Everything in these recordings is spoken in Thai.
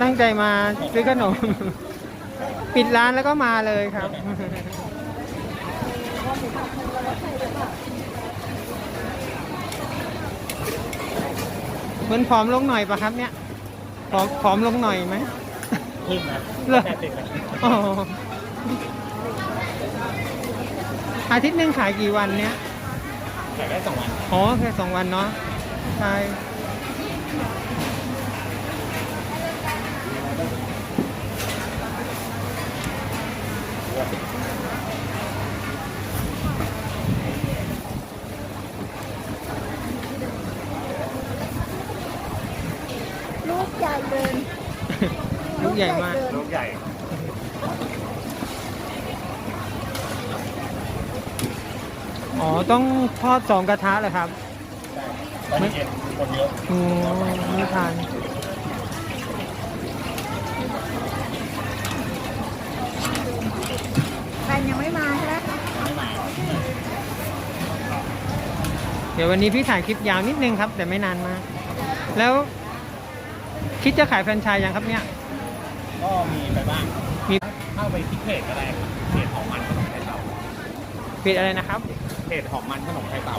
ตั้งใจมาซื้อขนม ปิดร้านแล้วก็มาเลยครับเหมือนผอมลงหน่อยปะครับเนี่ยผอมผอมลงหน่อยไหมขึ้นนะเหรอแปดสิบนะอ๋ออาทิตย์หนึ่งขายกี่วันเนี้ยขายได้สองวัน อ๋อแค่สองวันเนาะใช่ ญ่เกิน ลูกใหญ่มากเกินลูกใหญ่ อ๋อ ต้องทอดสองกระทะเลยครับตอนนี้เย็นคนเยอะโอ้ไม่ทานแฟนยังไม่มาใช่ไหมไม่มาเดี๋ยววันนี้พี่ถ่ายคลิปยาวนิดนึงครับ แต่ไม่นานมาก แล้ว คิดจะขายแฟรนไชส์ยังครับเนี่ย ก็มีไปบ้าง มีเข้าไปที่เพจก็ได้ครับเพจหอมมันขนมไทยเต่าเพจอะไรนะครับ เพจหอมมันขนมไทยเต่า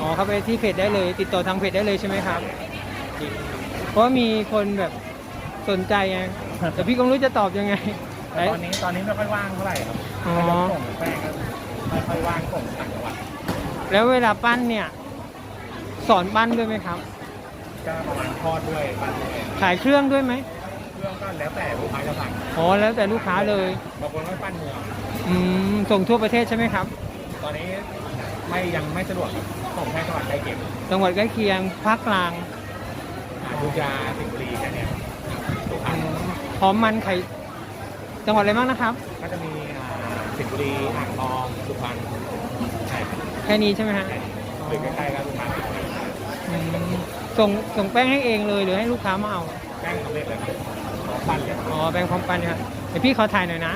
อ๋อเข้าไปที่เพจได้เลย ติดต่อทางเพจได้เลยใช่ไหมครับ เพราะว่ามีคนแบบสนใจไงแต่พี่ก็ไม่รู้จะตอบยังไง แต่ตอนนี้ตอนนี้ไม่ค่อยว่างเท่าไหร่ครับอ๋อถ้ายกส่งแป้งก็ไม่ค่อยว่างส่งต่างจังหวัดแล้วเวลาปั้นเนี่ย สอนปั้นด้วยไหมครับ ก็ประมาณทอดด้วยปั้นด้วยขายเครื่องด้วยไหมเครื่องก็แล้วแต่ลูกค้าจะสั่งอ๋อแล้วแต่ลูกค้าเลยบางคนก็ปั้นมืออืมส่งทั่วประเทศใช่ไหมครับ ตอนนี้ไม่ยังไม่สะดวกครับส่งแค่จังหวัดใกล้เก็บจังหวัดใกล้เคียงภาคกลางอายุทยาสิงห์บุรีแค่เนี้ยลูกค้าหอมมันไข่จังหวัดอะไรบ้างนะครับ ก็จะมีอ่าสิงห์บุรีอ่างทองสุพรรณใช่ครับแค่นี้ใช่ไหมฮะใช่หรือใกล้ๆก็ลูกค้าเอาเลยอืม ส่งส่งแป้งให้เองเลยหรือให้ลูกค้ามาเอา แป้งสำเร็จเลยครับขอปั้นเลยอ๋อแป้งพร้อมปั้นครับเดี๋ยวพี่ขอถ่ายหน่อยนะ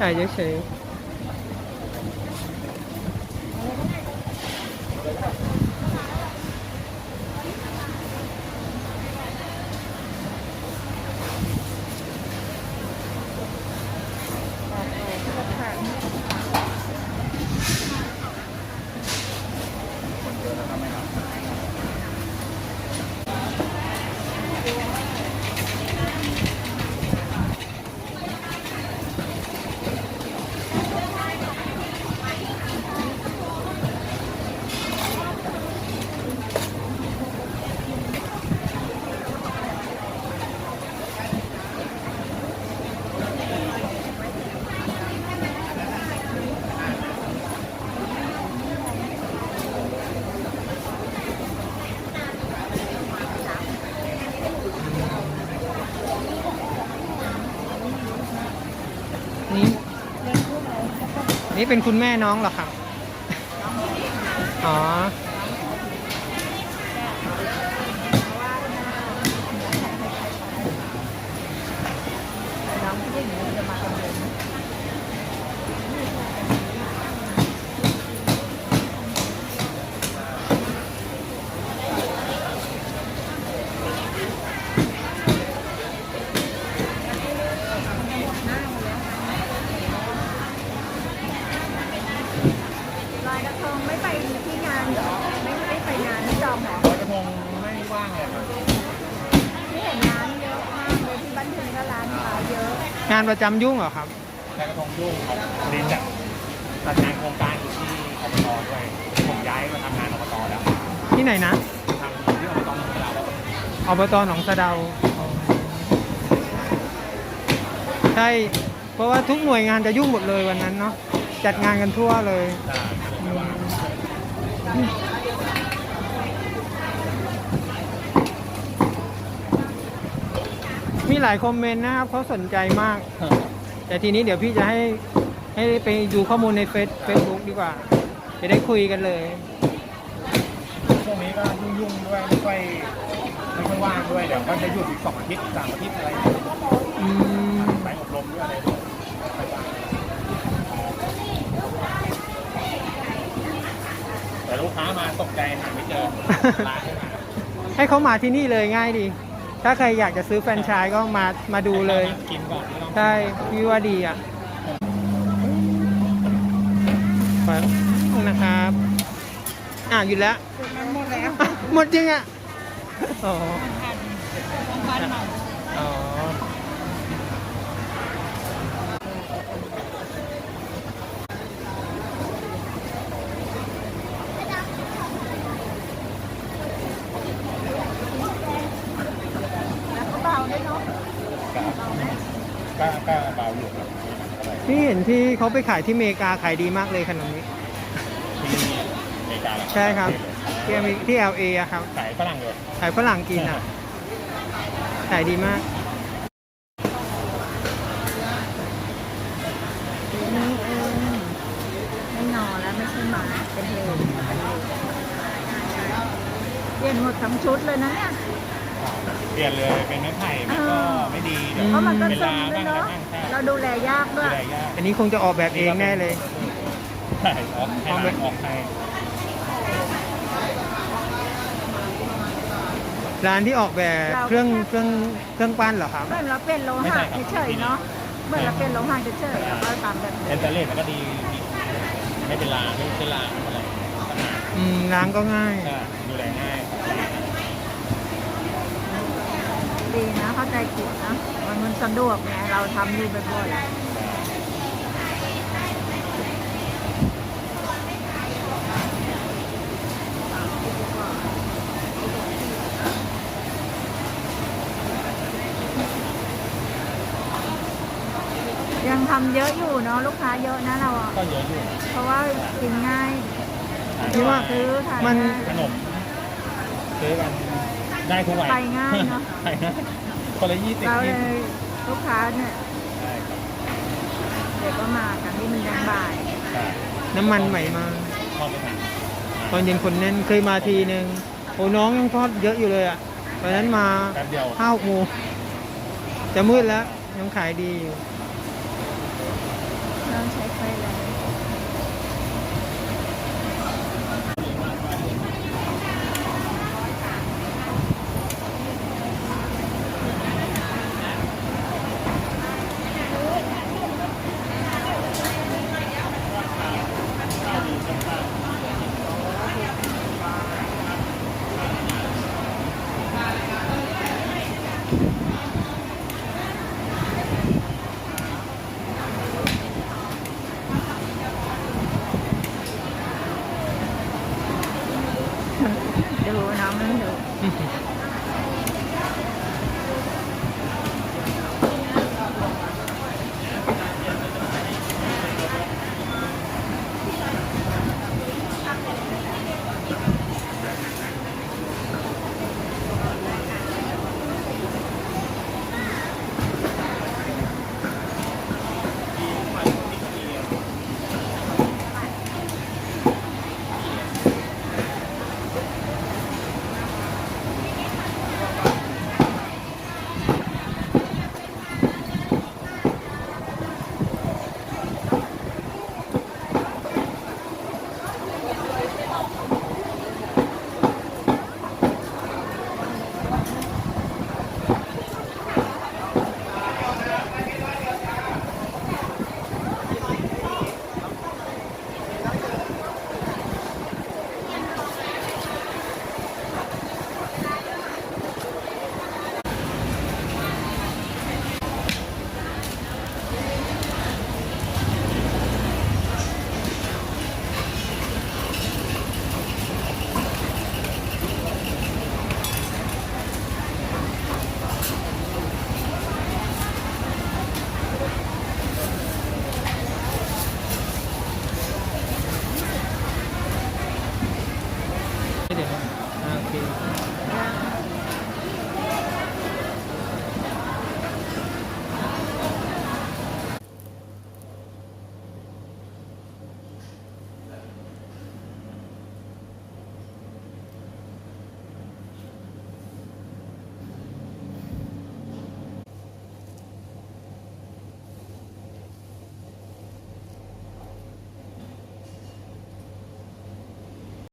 ถ่ายเฉยๆ นี่เป็นคุณแม่น้องเหรอครับ อ๋อ น้องที่ได้หนูจะมาคนเดียว ลอยกระทงไม่ไปที่งานเหรอ ไม่ไม่ไปงานที่จอมเหรอ ลอยกระทงไม่ว่างเลยครับ ที่เห็นร้านเยอะมากเลยที่บ้านถึงก็ร้านขายเยอะ งานประจำยุ่งเหรอครับลอยกระทงยุ่งครับเรียนจากจัดงานโครงการอยู่ที่อบตด้วยผมย้ายมาทำงานอบตแล้วที่ไหนนะทำอยู่ที่อบตหนองบัวลำพูอบตหนองสะเดาใช่เพราะว่าทุกหน่วยงานจะยุ่งหมดเลยวันนั้นเนาะจัดงานกันทั่วเลยใช่ไม่ว่า มีหลายคอมเมนต์นะครับเขาสนใจมาก แต่ทีนี้เดี๋ยวพี่จะให้ให้ไปดูข้อมูลในเฟซเฟซบุ๊กดีกว่า จะได้คุยกันเลย ช่วงนี้ก็ยุ่งๆด้วยไม่ค่อยไม่ค่อยว่างด้วยเดี๋ยวก็จะหยุดอีกสองอาทิตย์สามอาทิตย์อะไรอย่างเงี้ยอืมไปอบรมด้วยอะไรด้วยไม่ว่างแต่ลูกค้ามาตกใจหาไม่เจอร้านไม่มาให้เขามาที่นี่เลยง่ายดี ถ้าใครอยากจะซื้อแฟรนไชส์ก็มามาดูเลยกินก่อนไม่ต้องใช่พี่ว่าดีอะขอบคุณนะครับอ่าหยุดแล้ว หมดแล้วอะหมดจริงอะอ๋อ บ้านใหม่ อ๋อ แล้วก็เบาด้วยเนาะ ก็ก็เบาอยู่ครับพี่เห็นที่เขาไปขายที่อเมริกาขายดีมากเลยขนมนี้ ที่อเมริกาเหรอใช่ครับ ที่อเมริที่ LA อะครับ ขายฝรั่งอยู่ขายฝรั่งกินอะ ขายดีมาก นี่เองไม่นอนแล้วไม่ใช่หมาเป็นเลนเปลี่ยนหมดทั้งชุดเลยนะเนี่ยเป ลี่ยนเลยเป็นไม้ไผ่มันก็ไม่ดีเดี๋ยวเพราะมันก็เวซึลามเลบ้ายงอะไรเนาะบ้างใช่เราดูแลยากด้ดูวยแลยากอันนี้คงจะออกแบบเองแน่เลย ใช่ออกให้ร้านออกให้ร้านที่ออกแบบเครื่องเครื่องเครื่องปั้นเหรอครับ เหมื่อนเราเป็นโลหะเฉยๆเนาะเหมื่อนเราเป็นโลหะเฉยๆแล้วก็ทำแบบเอนเตอร์เลสมันก็ดีมีไม่เป็นลาไม่เป็นลาอะไรอืมล้างก็ง่าย ก็ดูแลง่าย ดีนะเข้าใจกดนะมันมันสะดวกไงเราทำอยู่บ่อยๆยังทำเยอะอยู่เนาะลูกค้าเยอะนะเราอะก็เยอะอยู่เพราะว่ากินง่ายคิดว่าซื้อทานมันง่ายขนมซื้อกัน ได้ทุกวันไปง่ายเนอะไปง่ายคนละยี่สิบเราเลยี่สิบยลูกค้าเนี่ยใช่ครับเดี๋ยวก็มากันที่มันยังบ่าย ใช่น้ำมันใหม่มา ทอดไม่ทันตอนเย็นคนแน่นเคยมาทีนึงโอ้น้องยังทอดเยอะอยู่เลยอะตอนนั้นมาแป๊บเดียวห้าหกโมงจะมืดแล้วยังขายดีอยู่ เริ่มใช้ไฟแรง 嗯。